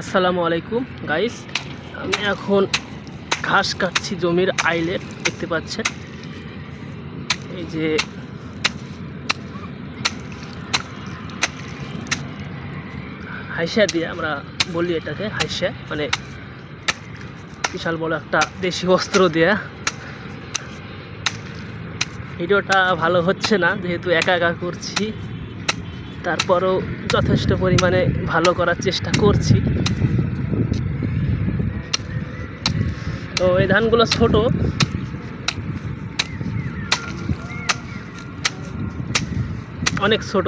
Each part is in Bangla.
আসসালামু আলাইকুম গাইস আমি এখন ঘাস কাটছি জমির আইলের দেখতে পাচ্ছেন? এই যে হাইসা দিয়ে আমরা বলি এটাকে, হাইসা মানে বিশাল বড় একটা দেশি অস্ত্র দেয়া। ভিডিওটা ভালো হচ্ছে না, যেহেতু একা একা করছি। তারপরও যথেষ্ট পরিমাণে ভালো করার চেষ্টা করছি। তো এই ধানগুলো ছোট। অনেক ছোট।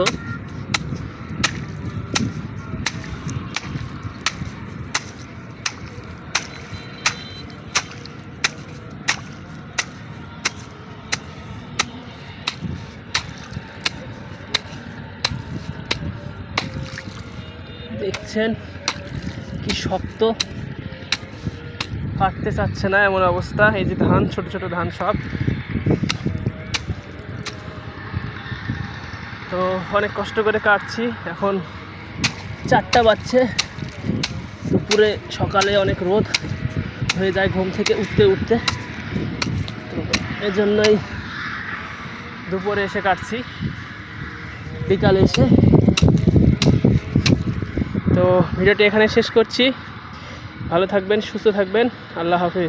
দেখছেন কি শক্ত। কাটতে চাচ্ছে না এমন অবস্থা। এই যে ধান, ছোট ছোট ধান সব। তো অনেক কষ্ট করে কাটছি। এখন চারটা বাজছে। দুপুরে সকালে অনেক রোদ হয়ে যায় ঘুম থেকে উঠতে উঠতে। তো এই জন্যই দুপুরে এসে কাটছি। বিকালে এসে তো ভিডিওটি এখানে শেষ করছি। ভালো থাকবেন সুস্থ থাকবেন। আল্লাহ হাফিজ।